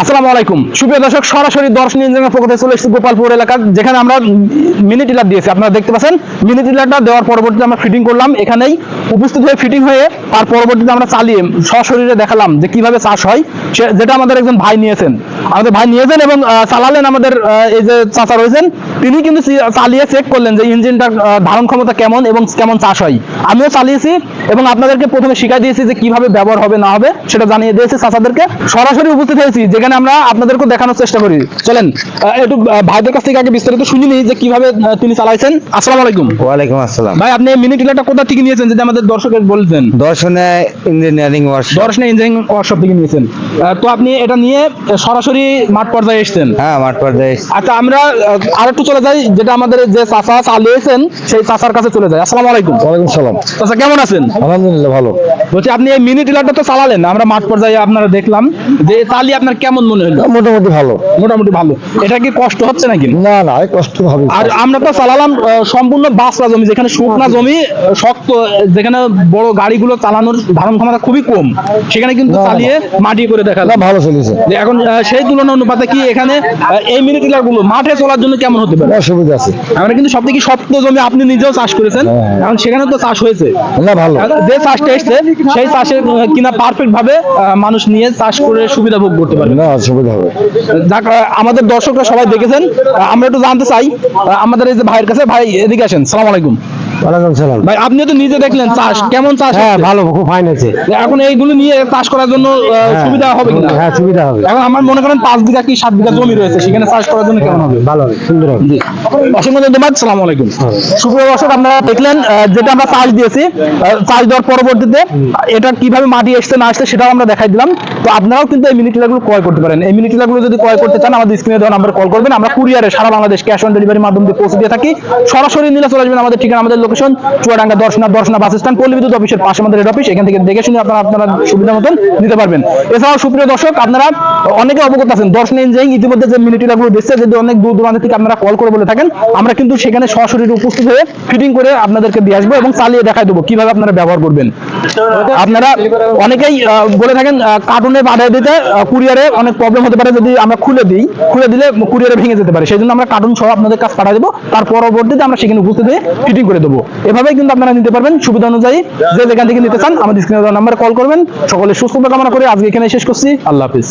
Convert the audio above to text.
আসসালামু আলাইকুম। সুপ্রিয় দর্শক, সরাসরি দর্শন ইঞ্জিনিয়ার পক্ষ থেকে চলে এসেছি গোপালপুর এলাকা যেখানে আমরা মিনি টিলার দিয়েছি। আপনারা দেখতে পাচ্ছেন মিনি টিলারটা দেওয়ার পরবর্তীতে আমরা ফিটিং করলাম। এখানেই উপস্থিত হয়ে ফিটিং হয়ে পরবর্তীতে আমরা চালিয়ে দেখালাম যে কীভাবে চাষ হয়। যেটা আমাদের একজন ভাই নিয়েছেন। আমাদের ভাই নিয়েছেন এবং চালালেন আমাদের এই যে চাচা রয়েছেন, তিনি কিন্তু চালিয়ে চেক করলেন যে ইঞ্জিনটার ধারণ ক্ষমতা কেমন এবং কেমন চাষ হয়। আমিও চালিয়েছি এবং আপনাদেরকে প্রথমে শিখাই দিয়েছি যে কীভাবে ব্যবহার হবে না হবে সেটা জানিয়ে দিয়েছি চাচাদেরকে। সরাসরি উপস্থিত হয়েছি যেখানে আমরা আপনাদেরকে দেখানোর চেষ্টা করি। চলেন একটু ভাইদের কাছ থেকে আগে বিস্তারিত শুনিনি যে কীভাবে তিনি চালাইছেন। আসসালামু আলাইকুম। ওয়ালাইকুম আসসালাম। ভাই আপনি মিনি টিলারটা কোথা থেকে নিয়েছেন যদি আমাদের দর্শকের বলতেন? দর্শনে ইঞ্জিনিয়ারিং ওয়ার্কশপ দর্শনে ইঞ্জিনিয়ারিং ওয়ার্কশপ থেকে নিয়েছেন। তো আপনি এটা নিয়ে সরাসরি মাঠ পর্যায়ে এসেছেন। হ্যাঁ মাঠ পর্যায়ে আচ্ছা আমরা আহ, আরেকটু চলে যাই যেটা আমাদের যে চাচা চালিয়েছেন সেই চাচার কাছে চলে যাই। আসসালামু আলাইকুম। ওয়ালাইকুম সালাম। চাচা কেমন আছেন? আলহামদুলিল্লাহ ভালো। বলছি আপনি এই মিনি টিলারটা তো চালালেন আমরা মাঠ পর্যায়ে আপনারা দেখলাম। যে চালিয়ে আপনার কেমন মনে হলো? মোটামুটি ভালো। মোটামুটি ভালো। এটা কি কষ্ট হচ্ছে নাকি? না না কষ্ট হবে। আর আমরা তো চালালাম সম্পূর্ণ বাসরা জমি যেখানে শুকনা জমি শক্ত যেখানে বড় গাড়িগুলো চালানোর ধারণ ক্ষমতা খুবই কম সেখানে কিন্তু। চালিয়ে মাটি করে না দেখালাম ভালো চলেছে। যে এখন সেই তুলনা অনুপাতে কি এখানে এই মিনি টিলারগুলো মাঠে চলার জন্য কেমন হতে পারে? অসুবিধা আছে। আমরা কিন্তু সব থেকে শক্ত জমি আপনি নিজেও চাষ করেছেন হ্যাঁ। এখন সেখানে তো চাষ হয়েছে। না ভালো। যে চাষটা এসছে সেই চাষে কিনা পারফেক্ট ভাবে মানুষ নিয়ে চাষ করে সুবিধা ভোগ করতে পারবে। না সুবিধা হবে। যাক আমাদের দর্শকরা সবাই দেখেছেন আমরা একটু জানতে চাই আমাদের এই যে ভাইয়ের কাছে ভাই এদিকে আসেন সালাম আলাইকুম। ওয়ালাইকুম সালাম। ভাই আপনি তো নিজে দেখলেন চাষ। কেমন চাষ হ্যাঁ ভালো খুব ফাইন আছে এখন এইগুলো নিয়ে চাষ করার জন্য সুবিধা হবে কিনা? হ্যাঁ সুবিধা হবে। এখন আমার মনে করেন পাঁচ বিঘা কি সাত বিঘা জমি রয়েছে সেখানে চাষ করার জন্য কেমন হবে? ভালো হবে সুন্দর হবে। অসংখ্য ধন্যবাদ সালাম আলাইকুম। সুপ্রিয় দর্শক আপনারা দেখলেন যেটা আমরা চাষ দিয়েছি চাষ দেওয়ার পরবর্তীতে এটা কীভাবে মাটি এসছে না আসছে সেটাও আমরা দেখাই দিলাম। তো আপনারাও কিন্তু এই মিনি টিলারগুলো ক্রয় করতে পারেন। এই মিনি টিলারগুলো যদি ক্রয় করতে চান আমাদের স্ক্রিনে দেওয়া নাম্বার কল করবেন। আমরা কুরিয়ারে সারা বাংলাদেশ ক্যাশ অন ডেলিভারির মাধ্যমে পৌঁছে দিয়ে থাকি। সরাসরি নিলে চলে আসবেন আমাদের ঠিকানা আমাদের location Chuadanga Darshana Darshana bus stand পল্লী বিদ্যুৎ অফিসের পাশে আমাদের হেড অফিস এখান থেকে দেখে শুনে আপনারা আপনারা সুবিধা মতন নিতে পারবেন। এছাড়াও সুপ্রিয় দর্শক, আপনারা অনেকে অবগত আছেন দর্শন ইঞ্জিনিয়ারিং ইতিমধ্যে যে টিলারগুলো দিচ্ছে যদি অনেক দূর দূরান্ত থেকে আপনারা কল করে বলে থাকেন, আমরা কিন্তু সেখানে সরাসরি উপস্থিত হয়ে ফিটিং করে আপনাদেরকে দিয়ে আসব এবং চালিয়ে দেখাই দেবো কীভাবে আপনারা ব্যবহার করবেন। আপনারা অনেকেই বলে থাকেন কার্টুনে পাঠিয়ে দিতে কুরিয়ারে অনেক প্রবলেম হতে পারে যদি আমরা খুলে দিই। খুলে দিলে কুরিয়ারে ভেঙে যেতে পারে। সেই জন্য আমরা কার্টুন সহ আপনাদের কাছে পাঠিয়ে দেবো। তার পরবর্তীতে আমরা সেখানে উপস্থিত হয়ে ফিটিং করে দেবো। এভাবেই কিন্তু আপনারা নিতে পারবেন। সুবিধা অনুযায়ী যে যেখান থেকে নিতে চান, আমাদের স্ক্রিনে নাম্বারে কল করবেন। সকলে সুস্থতা কামনা করে আজকে এখানে শেষ করছি। আল্লাহ হাফিজ।